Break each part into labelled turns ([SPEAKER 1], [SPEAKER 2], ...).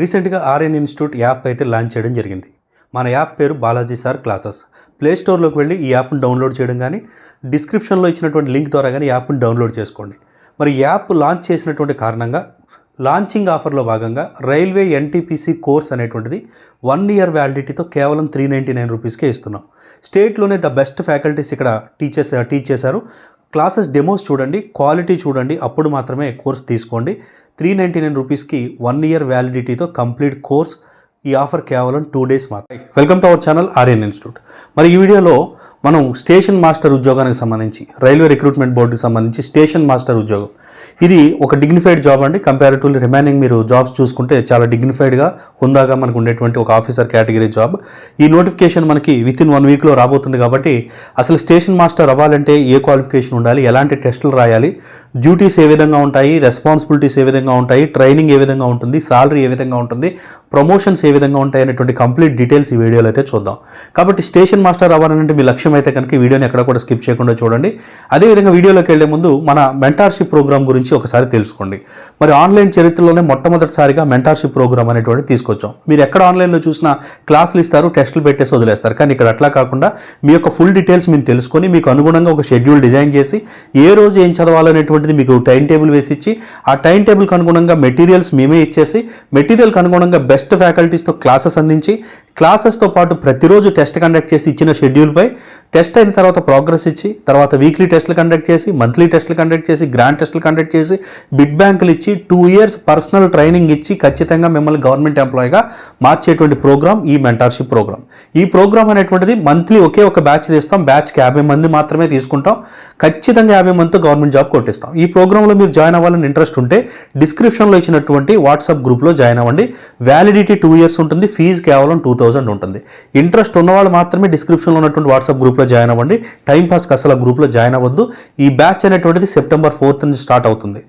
[SPEAKER 1] రీసెంట్గా RN institute app అయితే launch చేయడం జరిగింది. మన యాప్ పేరు బాలాజీ సార్ క్లాసెస్. ప్లే స్టోర్లోకి వెళ్ళి ఈ యాప్ను డౌన్లోడ్ చేయడం కానీ డిస్క్రిప్షన్లో ఇచ్చినటువంటి లింక్ ద్వారా కానీ యాప్ను డౌన్లోడ్ చేసుకోండి. మరి యాప్ లాంచ్ చేసినటువంటి కారణంగా లాంచింగ్ ఆఫర్లో భాగంగా రైల్వే ఎన్టీపీసీ కోర్స్ అనేటువంటిది వన్ ఇయర్ వ్యాలిడిటీతో కేవలం త్రీ నైంటీ నైన్ రూపీస్కే ఇస్తున్నాం. స్టేట్లోనే ద బెస్ట్ ఫ్యాకల్టీస్ ఇక్కడ టీచర్స్ టీచ్ చేశారు. క్లాసెస్ డెమోస్ చూడండి క్వాలిటీ చూడండి అప్పుడు మాత్రమే కోర్స్ తీసుకోండి. త్రీ నైంటీ నైన్ రూపీస్కి వన్ ఇయర్ వ్యాలిడిటీతో కంప్లీట్ కోర్స్ ఈ ఆఫర్ కేవలం టూ డేస్ మాత్రమే. Welcome to our channel Aryan institute. మరి ఈ వీడియోలో మనం స్టేషన్ మాస్టర్ ఉద్యోగానికి సంబంధించి రైల్వే రిక్రూట్మెంట్ బోర్డుకి సంబంధించి స్టేషన్ మాస్టర్ ఉద్యోగం. ఇది ఒక డిగ్నిఫైడ్ జాబ్ అండి. కంపారిటివ్లీ రిమైనింగ్ మీరు జాబ్స్ చూసుకుంటే చాలా డిగ్నిఫైడ్గా హుందాగా మనకు ఉండేటువంటి ఒక ఆఫీసర్ కేటగిరీ జాబ్ ఈ నోటిఫికేషన్ మనకి విత్ ఇన్ వన్ వీక్లో రాబోతుంది కాబట్టి అసలు స్టేషన్ మాస్టర్ అవ్వాలంటే ఏ క్వాలిఫికేషన్ ఉండాలి? ఎలాంటి టెస్టులు రాయాలి? డ్యూటీస్ ఏ విధంగా ఉంటాయి? రెస్పాన్సిబిలిటీస్ ఏ విధంగా ఉంటాయి? ట్రైనింగ్ ఏ విధంగా ఉంటుంది? సాలరీ ఏ విధంగా ఉంటుంది? ప్రమోషన్స్ ఏ విధంగా ఉంటాయి? అనేటువంటి కంప్లీట్ డీటెయిల్స్ ఈ వీడియోలో అయితే చూద్దాం. కాబట్టి స్టేషన్ మాస్టర్ అవ్వాలంటే మీ లక్ష్యం అయితే కనుక వీడియోని ఎక్కడ కూడా స్కిప్ చేయకుండా చూడండి. అదేవిధంగా వీడియోలోకి వెళ్ళే ముందు మన మెంటార్షిప్ ప్రోగ్రామ్ గురించి ఒకసారి తెలుసుకోండి. మరి ఆన్లైన్ చరిత్రలోనే మొట్టమొదటిసారిగా మెంటార్షిప్ ప్రోగ్రామ్ అనేటువంటి తీసుకొచ్చాం. మీరు ఎక్కడ ఆన్లైన్లో చూసినా క్లాసులు ఇస్తారు టెస్టులు పెట్టేసి వదిలేస్తారు. కానీ ఇక్కడ అట్లా కాకుండా మీ యొక్క ఫుల్ డీటెయిల్స్ మేము తెలుసుకొని మీకు అనుగుణంగా ఒక షెడ్యూల్ డిజైన్ చేసి ఏ రోజు ఏం చదవాలనేటువంటిది మీకు టైం టేబుల్ వేసి ఇచ్చి ఆ టైం టేబుల్కి అనుగుణంగా మెటీరియల్స్ మేమే ఇచ్చేసి మెటీరియల్కి అనుగుణంగా బెస్ట్ ఫ్యాకల్టీస్తో క్లాసెస్ అందించి క్లాసెస్తో పాటు ప్రతిరోజు టెస్ట్ కండక్ట్ చేసి ఇచ్చిన షెడ్యూల్పై టెస్ట్ అయిన తర్వాత ప్రోగ్రెస్ ఇచ్చి తర్వాత వీక్లీ టెస్టులు కండక్ట్ చేసి మంత్లీ టెస్టులు కండక్ట్ చేసి గ్రాండ్ టెస్టులు కండక్ట్ చేసి బిడ్ బ్యాంకులు ఇచ్చి టూ ఇయర్స్ పర్సనల్ ట్రైనింగ్ ఇచ్చి ఖచ్చితంగా మిమ్మల్ని గవర్నమెంట్ ఎంప్లాయీగా మార్చేటువంటి ప్రోగ్రామ్ ఈ మెంటార్షిప్ ప్రోగ్రామ్ ఈ ప్రోగ్రామ్ అనేటువంటిది మంత్లీ ఒకే ఒక బ్యాచ్ తీస్తాం బ్యాచ్కి యాభై మంది మాత్రమే తీసుకుంటాం. ఖచ్చితంగా యాభై మందితో గవర్నమెంట్ జాబ్ కొట్టిస్తాం. ఈ ప్రోగ్రాంలో మీరు జాయిన్ అవ్వాలని ఇంట్రెస్ట్ ఉంటే డిస్క్రిప్షన్లో ఇచ్చినటువంటి వాట్సాప్ గ్రూప్లో జాయిన్ అవ్వండి. వ్యాలిడిటీ టూ ఇయర్స్ ఉంటుంది ఫీజు కేవలం టూ థౌజండ్ ఉంటుంది. ఇంట్రెస్ట్ ఉన్నవాళ్ళు మాత్రమే డిస్క్రిప్షన్లో ఉన్నటువంటి వాట్సాప్ గ్రూప్లో జాయిన్ అవ్వండి. టైం పాస్కి అసలు గ్రూప్లో జాయిన్ అవ్వద్దు. ఈ బ్యాచ్ అనేటువంటిది సెప్టెంబర్ ఫోర్త్ నుంచి స్టార్ట్ అవుతుంది.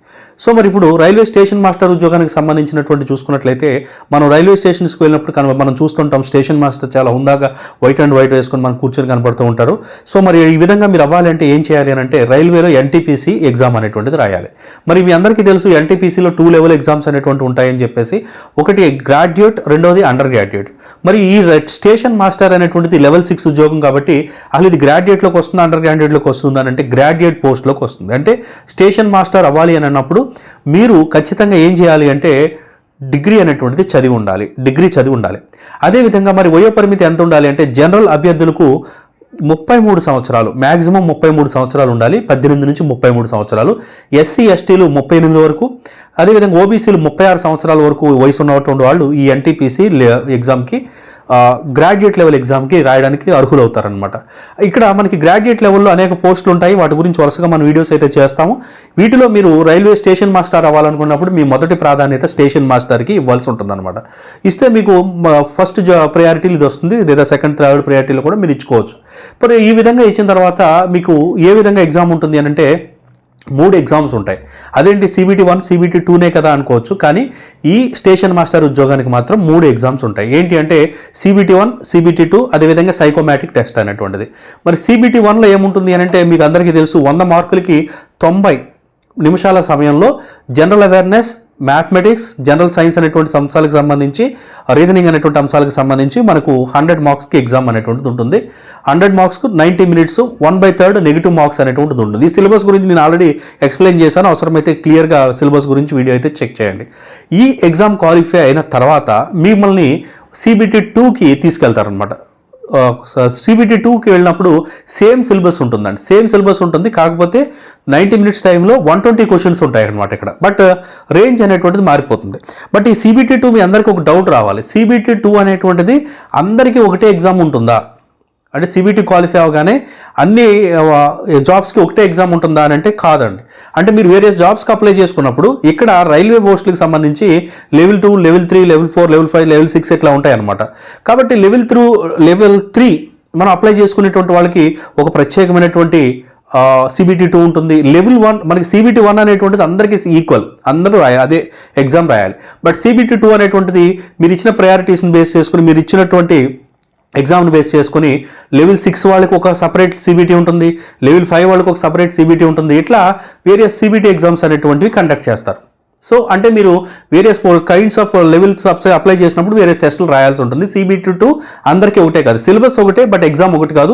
[SPEAKER 1] సో మరి ఇప్పుడు రైల్వే స్టేషన్ మాస్టర్ ఉద్యోగానికి సంబంధించినటువంటి చూసుకున్నట్లయితే మనం రైల్వే స్టేషన్స్కి వెళ్ళినప్పుడు కనుక మనం చూస్తుంటాం స్టేషన్ మాస్టర్ చాలా హుందాగా వైట్ అండ్ వైట్ వేసుకొని మనం కూర్చొని కనబడుతూ ఉంటారు. సో మరి ఈ విధంగా మీరు అవ్వాలంటే ఏం చేయాలి అని అంటే రైల్వేలో ఎన్టీపీసీ ఎగ్జామ్ అనేటువంటిది రాయాలి. మరి మీ అందరికీ తెలుసు ఎన్టీపీసీలో టూ లెవెల్ ఎగ్జామ్స్ అనేటువంటి ఉంటాయని చెప్పేసి ఒకటి గ్రాడ్యుయేట్ రెండోది అండర్ గ్రాడ్యుయేట్ మరి ఈ స్టేషన్ మాస్టర్ అనేటువంటిది లెవెల్ సిక్స్ ఉద్యోగం కాబట్టి అసలు ఇది గ్రాడ్యుయేట్లోకి వస్తుందా అండర్ గ్రాడ్యుయేట్లోకి వస్తుందా అని అంటే గ్రాడ్యుయేట్ పోస్ట్లోకి వస్తుంది. అంటే స్టేషన్ మాస్టర్ అవ్వాలి అని అన్నప్పుడు మీరు ఖచ్చితంగా ఏం చేయాలి అంటే డిగ్రీ అనేటువంటిది చదివి ఉండాలి డిగ్రీ చదివి ఉండాలి. అదేవిధంగా మరి వయో పరిమితి ఎంత ఉండాలి అంటే జనరల్ అభ్యర్థులకు ముప్పై మూడు సంవత్సరాలు మ్యాక్సిమం ముప్పై మూడు సంవత్సరాలు ఉండాలి పద్దెనిమిది నుంచి ముప్పై మూడు సంవత్సరాలు ఎస్సీ ఎస్టీలు ముప్పై ఎనిమిది వరకు అదేవిధంగా ఓబీసీలు ముప్పై ఆరు సంవత్సరాల వరకు వయసు ఉన్నటువంటి వాళ్ళు ఈ ఎన్టీపీసీ ఎగ్జామ్కి గ్రాడ్యుయేట్ లెవెల్ ఎగ్జామ్కి రాయడానికి అర్హులవుతారనమాట ఇక్కడ మనకి గ్రాడ్యుయేట్ లెవెల్లో అనేక పోస్టులు ఉంటాయి. వాటి గురించి వరుసగా మనం వీడియోస్ అయితే చేస్తాము. వీటిలో మీరు రైల్వే స్టేషన్ మాస్టర్ అవ్వాలనుకున్నప్పుడు మీ మొదటి ప్రాధాన్యత స్టేషన్ మాస్టర్కి ఇవ్వాల్సి ఉంటుందన్నమాట. ఇస్తే మీకు ఫస్ట్ ప్రయారిటీలు ఇది వస్తుంది. లేదా సెకండ్ థర్డ్ ప్రయారిటీలు కూడా మీరు ఇచ్చుకోవచ్చు. మరి ఈ విధంగా ఇచ్చిన తర్వాత మీకు ఏ విధంగా ఎగ్జామ్ ఉంటుంది అని అంటే మూడు ఎగ్జామ్స్ ఉంటాయి. అదేంటి? సిబిటీ వన్ సిబిటీ టూనే కదా అనుకోవచ్చు. కానీ ఈ స్టేషన్ మాస్టర్ ఉద్యోగానికి మాత్రం మూడు ఎగ్జామ్స్ ఉంటాయి. ఏంటి అంటే సిబిటీ వన్ సిబిటీ టూ అదేవిధంగా సైకోమాటిక్ టెస్ట్ అనేటువంటిది. మరి సిబిటీ వన్లో ఏముంటుంది అని అంటే మీకు అందరికీ తెలుసు వంద మార్కులకి తొంభై నిమిషాల సమయంలో general awareness mathematics general science అనేటువంటి అంశాలకు సంబంధించి రీజనింగ్ అనేటువంటి అంశాలకు సంబంధించి మనకు హండ్రెడ్ మార్క్స్కి ఎగ్జామ్ అనేటువంటిది ఉంటుంది. Hundred మార్క్స్కు ninety minutes one by third negative marks అనేటువంటిది ఉంటుంది. ఈ సిలబస్ గురించి నేను ఆల్రెడీ ఎక్స్ప్లెయిన్ చేశాను. అవసరమైతే క్లియర్గా సిలబస్ గురించి వీడియో అయితే చెక్ చేయండి. ఈ ఎగ్జామ్ క్వాలిఫై అయిన తర్వాత మిమ్మల్ని సిబిటీ టూకి తీసుకెళ్తారనమాట సిబిటీ టూకి వెళ్ళినప్పుడు సేమ్ సిలబస్ ఉంటుందండి. సేమ్ సిలబస్ ఉంటుంది. కాకపోతే నైంటీ మినిట్స్ టైంలో వన్ ట్వంటీ క్వశ్చన్స్ ఉంటాయి అనమాట ఇక్కడ. బట్ రేంజ్ అనేటువంటిది మారిపోతుంది. బట్ ఈ సిబిటీ టూ మీ అందరికీ ఒక డౌట్ రావాలి. సిబిటీ టూ అనేటువంటిది అందరికీ ఒకటే ఎగ్జామ్ ఉంటుందా? అంటే సిబిటీ క్వాలిఫై అవగానే అన్ని జాబ్స్కి ఒకటే ఎగ్జామ్ ఉంటుందా అని అంటే కాదండి. అంటే మీరు వేరియస్ జాబ్స్కి అప్లై చేసుకున్నప్పుడు ఇక్కడ రైల్వే పోస్టులకు సంబంధించి level two level three level four level five level six ఇట్లా ఉంటాయన్నమాట. కాబట్టి లెవెల్ త్రూ లెవెల్ త్రీ మనం అప్లై చేసుకునేటువంటి వాళ్ళకి ఒక ప్రత్యేకమైనటువంటి సిబిటీ టూ ఉంటుంది. లెవెల్ వన్ మనకి సిబిటీ వన్ అనేటువంటిది అందరికీ ఈక్వల్ అందరూ రాయాలి అదే ఎగ్జామ్ రాయాలి. బట్ సిబిటీ టూ అనేటువంటిది మీరు ఇచ్చిన ప్రయారిటీస్ని బేస్ చేసుకుని మీరు ఇచ్చినటువంటి ఎగ్జామ్ని బేస్ చేసుకుని లెవెల్ సిక్స్ వాళ్ళకి ఒక సపరేట్ సిబిటీ ఉంటుంది లెవెల్ ఫైవ్ వాళ్ళకి ఒక సపరేట్ సిబిటీ ఉంటుంది. ఇట్లా వేరియస్ సిబిటీ ఎగ్జామ్స్ అనేటువంటివి కండక్ట్ చేస్తారు. సో అంటే మీరు various kinds of levels of apply చేసినప్పుడు వేరియస్ టెస్టులు రాయాల్సి ఉంటుంది. సిబిటి టూ అందరికీ ఒకటే కాదు. సిలబస్ ఒకటే బట్ ఎగ్జామ్ ఒకటి కాదు.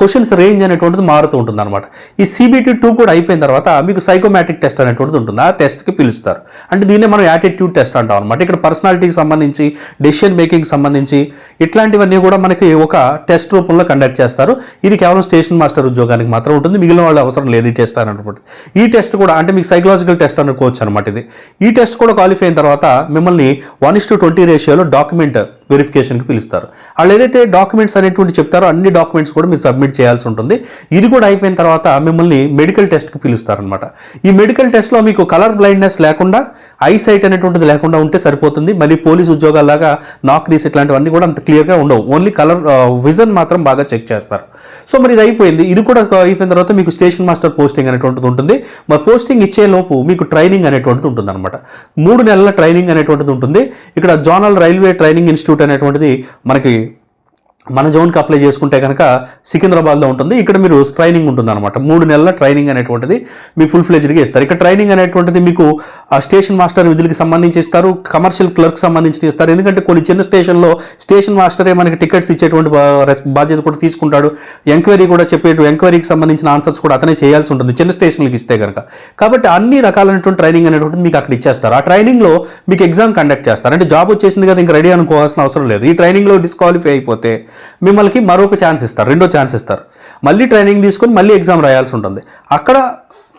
[SPEAKER 1] క్వశ్చన్స్ రేంజ్ అనేటువంటిది మారుతూ ఉంటుంది అనమాట ఈ సిబిటి టూ కూడా అయిపోయిన తర్వాత మీకు సైకోమాటిక్ టెస్ట్ అనేటువంటిది ఉంటుంది. ఆ టెస్ట్కి పిలుస్తారు. అంటే దీన్నే మనం యాటిట్యూడ్ టెస్ట్ అంటాం అనమాట ఇక్కడ పర్సనాలిటీకి సంబంధించి డెసిషన్ మేకింగ్ సంబంధించి ఇట్లాంటివన్నీ కూడా మనకి ఒక టెస్ట్ రూపంలో కండక్ట్ చేస్తారు. ఇది కేవలం స్టేషన్ మాస్టర్ ఉద్యోగానికి మాత్రం ఉంటుంది. మిగిలిన వాళ్ళు అవసరం లేదు ఈ టెస్ట్ అనేటువంటి. ఈ టెస్ట్ కూడా అంటే మీకు సైకలాజికల్ టెస్ట్ అనుకోవచ్చు అనమాట లాంటిది. ఈ టెస్ట్ కూడా క్వాలిఫై అయిన తర్వాత మిమ్మల్ని వన్ ఇస్ టు ట్వంటీ రేషియోలో డాక్యుమెంట్ వెరిఫికేషన్కి పిలుస్తారు. వాళ్ళు ఏదైతే డాక్యుమెంట్స్ అనేటువంటి చెప్తారో అన్ని డాక్యుమెంట్స్ కూడా మీరు సబ్మిట్ చేయాల్సి ఉంటుంది. ఇది కూడా అయిపోయిన తర్వాత మిమ్మల్ని మెడికల్ టెస్ట్కి పిలుస్తారనమాట ఈ మెడికల్ టెస్ట్లో మీకు కలర్ బ్లైండ్నెస్ లేకుండా ఐ సైట్ అనేటువంటిది లేకుండా ఉంటే సరిపోతుంది. మళ్ళీ పోలీస్ ఉద్యోగాల్లాగా నాక్రీస్ ఇట్లాంటివన్నీ కూడా అంత క్లియర్గా ఉండవు. ఓన్లీ కలర్ విజన్ మాత్రం బాగా చెక్ చేస్తారు. సో మరి ఇది అయిపోయింది. ఇది కూడా అయిపోయిన తర్వాత మీకు స్టేషన్ మాస్టర్ పోస్టింగ్ అనేటువంటిది ఉంటుంది. మరి పోస్టింగ్ ఇచ్చే లోపు మీకు ట్రైనింగ్ అనేటువంటిది ఉంటుంది అనమాట మూడు నెలల ట్రైనింగ్ అనేటువంటిది ఉంటుంది. ఇక్కడ జోనల్ రైల్వే ట్రైనింగ్ ఇన్స్టిట్యూట్ అనేటువంటిది మనకి మన జోన్కి అప్లై చేసుకుంటే కనుక సికింద్రాబాద్లో ఉంటుంది. ఇక్కడ మీరు ట్రైనింగ్ ఉంటుంది అనమాట మూడు నెలల ట్రైనింగ్ అనేటువంటిది మీకు ఫుల్ ఫ్లెజ్డ్గా ఇస్తారు. ఇక్కడ ట్రైనింగ్ అనేటువంటిది మీకు ఆ స్టేషన్ మాస్టర్ విధులకి సంబంధించి ఇస్తారు. కమర్షియల్ క్లర్క్ సంబంధించి ఇస్తారు. ఎందుకంటే కొన్ని చిన్న స్టేషన్లో స్టేషన్ మాస్టరే మనకి టికెట్స్ ఇచ్చేటువంటి రెస్- బాధ్యత కూడా తీసుకుంటాడు. ఎంక్వైరీ కూడా చెప్పేటు ఎంక్వైరీకి సంబంధించిన ఆన్సర్స్ కూడా అతనే చేయాల్సి ఉంటుంది చిన్న స్టేషన్లకి ఇస్తే కనుక. కాబట్టి అన్ని రకాలైనటువంటి ట్రైనింగ్ అనేటువంటిది మీకు అక్కడ ఇచ్చేస్తారు. ఆ ట్రైనింగ్లో మీకు ఎగ్జామ్ కండక్ట్ చేస్తారు. అంటే జాబ్ వచ్చేసింది కదా ఇంకా రెడీ అనుకోవాల్సిన అవసరం లేదు. ఈ ట్రైనింగ్లో డిస్క్వాలిఫై అయిపోతే మిమ్మల్ని మరొక ఛాన్స్ ఇస్తారు రెండో ఛాన్స్ ఇస్తారు. మళ్ళీ ట్రైనింగ్ తీసుకొని మళ్ళీ ఎగ్జామ్ రాయాల్సి ఉంటుంది. అక్కడ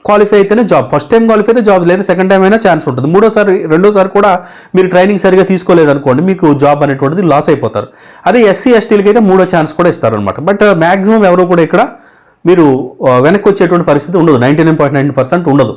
[SPEAKER 1] క్వాలిఫై అయితేనే జాబ్ ఫస్ట్ టైం క్వాలిఫై అయితే జాబ్ లేదా సెకండ్ టైం అయినా ఛాన్స్ ఉంటుంది. మూడోసారి రెండోసారి కూడా మీరు ట్రైనింగ్ సరిగా తీసుకోలేదు అనుకోండి మీకు జాబ్ అనేటువంటిది లాస్ అయిపోతారు. అదే ఎస్సీ ఎస్టీలకి అయితే మూడో ఛాన్స్ కూడా ఇస్తారు అనమాట బట్ uh, మ్యాక్సిమం ఎవరు కూడా ఇక్కడ మీరు uh, వెనక్కి వచ్చేటువంటి పరిస్థితి ఉండదు. Ninety nine point nine percent ఉండదు.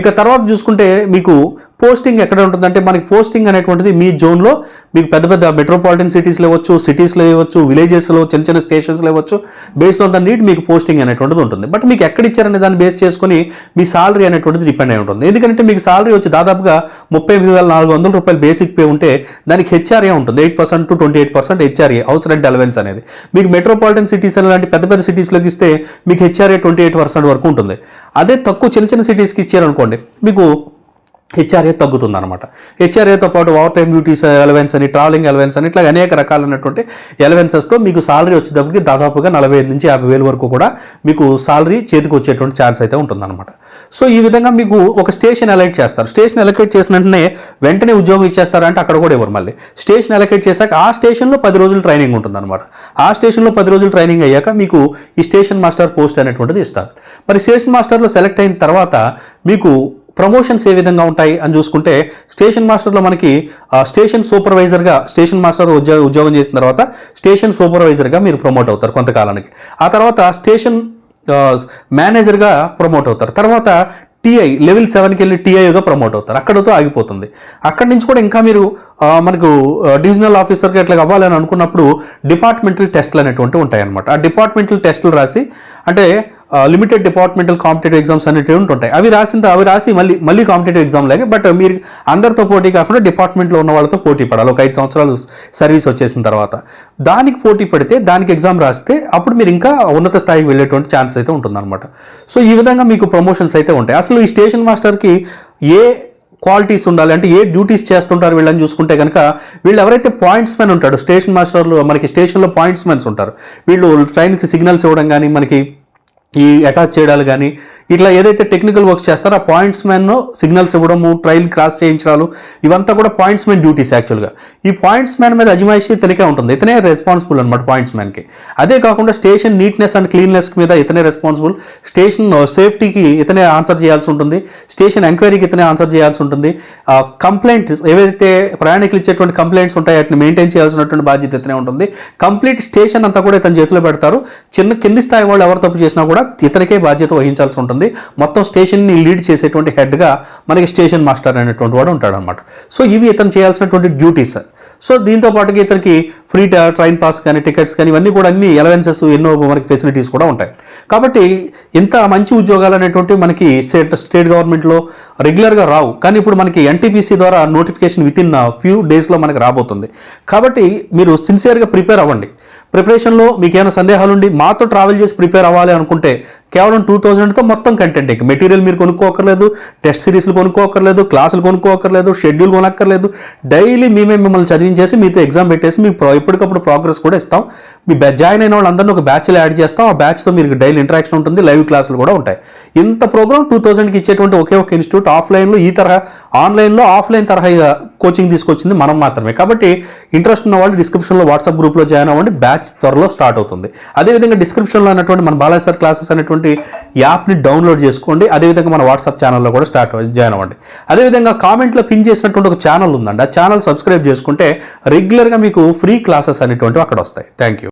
[SPEAKER 1] ఇక తర్వాత చూసుకుంటే మీకు పోస్టింగ్ ఎక్కడ ఉంటుందంటే మనకి పోస్టింగ్ అనేటువంటిది మీ జోన్లో మీకు పెద్ద పెద్ద మెట్రోపాలిటన్ సిటీస్లో ఇవ్వచ్చు సిటీస్లో ఇవ్వచ్చు విలేజెస్లో చిన్న చిన్న స్టేషన్స్లో ఇవ్వచ్చు బేస్డ్ ఆన్ ద నీడ్ మీకు పోస్టింగ్ అనేటువంటిది ఉంటుంది. బట్ మీకు ఎక్కడ ఇచ్చారనే దాన్ని బేస్ చేసుకుని మీ సాలరీ అనేటువంటిది డిపెండ్ అయి ఉంటుంది. ఎందుకంటే మీకు సాలరీ వచ్చి దాదాపుగా ముప్పై ఎనిమిది వేల నాలుగు వందల రూపాయలు బేసిక్ పే ఉంటే దానికి హెచ్ఆర్ఏ ఉంటుంది. Eight percent to twenty eight percent HRA house rent allowance అనేది. మీకు మెట్రోపాలిటన్ సిటీస్ లాంటి పెద్ద పెద్ద సిటీస్లోకి ఇస్తే మీకు హెచ్ఆర్ఏ ట్వంటీ ఎయిట్ పర్సెంట్ వరకు ఉంటుంది. అదే తక్కువ చిన్న చిన్న సిటీస్కి ఇచ్చారనుకోండి మీకు హెచ్ఆర్ఏ తగ్గుతుంది అనమాట హెచ్ఆర్ఏతో పాటు ఓవర్ టైం డ్యూటీస్ ఎలవెన్స్ అని ట్రావెలింగ్ ఎలవెన్స్ అని ఇట్లా అనేక రకాలైనటువంటి ఎలవెన్సెస్తో మీకు సాలరీ వచ్చేటప్పటికి దాదాపుగా నలభై ఐదు నుంచి యాభై వేల వరకు కూడా మీకు సాలరీ చేతికి వచ్చేటువంటి ఛాన్స్ అయితే ఉంటుందన్నమాట. సో ఈ విధంగా మీకు ఒక స్టేషన్ అలైట్ చేస్తారు. స్టేషన్ అలొకేట్ చేసిన వెంటనే వెంటనే ఉద్యోగం ఇచ్చేస్తారంటే అక్కడ కూడా ఇవ్వరు మళ్ళీ? స్టేషన్ అలొకేట్ చేశాక ఆ స్టేషన్లో పది రోజులు ట్రైనింగ్ ఉంటుందన్నమాట. ఆ స్టేషన్లో పది రోజులు ట్రైనింగ్ అయ్యాక మీకు ఈ స్టేషన్ మాస్టర్ పోస్ట్ అనేటువంటిది ఇస్తారు. మరి స్టేషన్ మాస్టర్లో సెలెక్ట్ అయిన తర్వాత మీకు ప్రమోషన్స్ ఏ విధంగా ఉంటాయి అని చూసుకుంటే స్టేషన్ మాస్టర్లో మనకి స్టేషన్ సూపర్వైజర్గా స్టేషన్ మాస్టర్ ఉద్యోగ ఉద్యోగం చేసిన తర్వాత స్టేషన్ సూపర్వైజర్గా మీరు ప్రమోట్ అవుతారు కొంతకాలానికి. ఆ తర్వాత స్టేషన్ మేనేజర్గా ప్రమోట్ అవుతారు. తర్వాత టీఐ లెవెల్ సెవెన్కి వెళ్ళి టీఐగా ప్రమోట్ అవుతారు. అక్కడతో ఆగిపోతుంది. అక్కడి నుంచి కూడా ఇంకా మీరు మనకు డివిజనల్ ఆఫీసర్గా ఇట్లా అవ్వాలని అనుకున్నప్పుడు డిపార్ట్మెంటల్ టెస్ట్లు అనేటువంటి ఉంటాయన్నమాట. ఆ డిపార్ట్మెంటల్ టెస్టులు రాసి అంటే లిమిటెడ్ డిపార్ట్మెంటల్ కాంపిటేటివ్ ఎగ్జామ్స్ అనేటివి ఉంటుంటాయి. అవి రాసిన అవి రాసి మళ్ళీ మళ్ళీ కాంపిటేటివ్ ఎగ్జామ్ లాగే బట్ మీరు అందరితో పోటీ కాకుండా డిపార్ట్మెంట్లో ఉన్న వాళ్ళతో పోటీ పడాలి. ఒక ఐదు సంవత్సరాలు సర్వీస్ వచ్చేసిన తర్వాత. దానికి పోటీ పడితే దానికి ఎగ్జామ్ రాస్తే అప్పుడు మీరు ఇంకా ఉన్నత స్థాయికి వెళ్ళేటువంటి ఛాన్స్ అయితే ఉంటుందన్నమాట. సో ఈ విధంగా మీకు ప్రమోషన్స్ అయితే ఉంటాయి. అసలు ఈ స్టేషన్ మాస్టర్కి ఏ క్వాలిటీస్ ఉండాలి? అంటే ఏ డ్యూటీస్ చేస్తుంటారు వీళ్ళని చూసుకుంటే కనుక వీళ్ళు ఎవరైతే పాయింట్స్ మెన్ ఉంటాడు స్టేషన్ మాస్టర్లు మనకి స్టేషన్లో పాయింట్స్ మెన్స్ ఉంటారు. వీళ్ళు ట్రైన్కి సిగ్నల్స్ ఇవ్వడం కానీ మనకి ఈ అటాచ్ చేయడాలు కానీ ఇట్లా ఏదైతే టెక్నికల్ వర్క్స్ చేస్తారో ఆ పాయింట్స్ మ్యాన్ సిగ్నల్స్ ఇవ్వడము ట్రైల్ క్రాస్ చేయించడాలు ఇవంతా కూడా పాయింట్స్ మ్యాన్ డ్యూటీస్ యాక్చువల్గా ఈ పాయింట్స్ మ్యాన్ మీద అజమాయిషి ఇతనికే ఉంటుంది. ఇతనే రెస్పాన్సిబుల్ అనమాట పాయింట్స్ మ్యాన్కి అదే కాకుండా స్టేషన్ నీట్నెస్ అండ్ క్లీన్నెస్ మీద ఇతనే రెస్పాన్సిబుల్ స్టేషన్ సేఫ్టీకి ఇతనే ఆన్సర్ చేయాల్సి ఉంటుంది. స్టేషన్ ఎంక్వైరీకి ఇతనే ఆన్సర్ చేయాల్సి ఉంటుంది. కంప్లైంట్ ఏవైతే ప్రయాణికులు ఇచ్చేటువంటి కంప్లైంట్స్ ఉంటాయో వాటిని మెయింటైన్ చేయాల్సినటువంటి బాధ్యత ఇతనే ఉంటుంది. కంప్లీట్ స్టేషన్ అంతా కూడా ఇతని చేతిలో పెడతారు. చిన్న కింది స్థాయి వాళ్ళు ఎవరు తప్పు చేసినా కూడా ఇతనికే బాధ్యత వహించాల్సి ఉంటుంది. మొత్తం స్టేషన్ని లీడ్ చేసేటువంటి హెడ్గా మనకి స్టేషన్ మాస్టర్ అనేటువంటి వాడు ఉంటాడు అనమాట సో ఇవి ఇతను చేయాల్సినటువంటి డ్యూటీస్. సో దీంతో పాటుగా ఇతనికి ఫ్రీ ట్రైన్ పాస్ కానీ టికెట్స్ కానీ ఇవన్నీ కూడా అన్ని ఎలవెన్సెస్ ఎన్నో మనకి ఫెసిలిటీస్ కూడా ఉంటాయి. కాబట్టి ఇంత మంచి ఉద్యోగాలు అనేటువంటి మనకి స్టేట్ స్టేట్ గవర్నమెంట్లో రెగ్యులర్గా రావు. కానీ ఇప్పుడు మనకి ఎన్టీపీసీ ద్వారా నోటిఫికేషన్ విత్ ఇన్ ఫ్యూ డేస్లో మనకి రాబోతుంది. కాబట్టి మీరు సిన్సియర్గా ప్రిపేర్ అవ్వండి. ప్రిపరేషన్లో మీకు ఏమైనా సందేహాలు ఉండి మాతో ట్రావెల్ చేసి ప్రిపేర్ అవ్వాలి అనుకుంటే కేవలం టూ థౌజండ్తో మొత్తం కంటెంట్. ఇంక మెటీరియల్ మీరు కొనుక్కోకర్లేదు టెస్ట్ సిరీస్లు కొనుక్కోకర్లేదు క్లాసులు కొనుక్కోకర్లేదు షెడ్యూల్ కొనక్కర్లేదు. డైలీ మేమే మిమ్మల్ని చదివించేసి మీతో ఎగ్జామ్ పెట్టేసి మీకు ఎప్పటికప్పుడు ప్రోగ్రెస్ కూడా ఇస్తాం. మీ జాయిన్ అయిన వాళ్ళందరినీ ఒక బ్యాచ్లో యాడ్ చేస్తాం. ఆ బ్యాచ్తో మీకు డైలీ ఇంటరాక్షన్ ఉంటుంది లైవ్ క్లాసులు కూడా ఉంటాయి. ఇంత ప్రోగ్రామ్ టూ థౌజండ్కి ఇచ్చేటువంటి ఒకే ఒక ఇన్స్టిట్యూట్ ఆఫ్లైన్లో ఈ తరహా ఆన్లైన్లో ఆఫ్లైన్ తరహా కోచింగ్ తీసుకొచ్చింది మనం మాత్రమే. కాబట్టి ఇంట్రెస్ట్ ఉన్న వాళ్ళు డిస్క్రిప్షన్లో వాట్సాప్ గ్రూప్లో జాయిన్ అవ్వండి బ్యాచ్ బ్యాచ్ త్వరలో స్టార్ట్ అవుతుంది. అదేవిధంగా డిస్క్రిప్షన్లో ఉన్నటువంటి మన బాలాజీ సార్ క్లాసెస్ అనేటువంటి యాప్ని డౌన్లోడ్ చేసుకోండి. అదేవిధంగా మన వాట్సాప్ ఛానల్లో కూడా స్టార్ట్ జాయిన్ అవ్వండి. అదేవిధంగా కామెంట్లో పిన్ చేసినటువంటి ఒక ఛానల్ ఉందండి. ఆ ఛానల్ సబ్స్క్రైబ్ చేసుకుంటే రెగ్యులర్గా మీకు ఫ్రీ క్లాసెస్ అనేటువంటివి అక్కడ వస్తాయి. Thank you.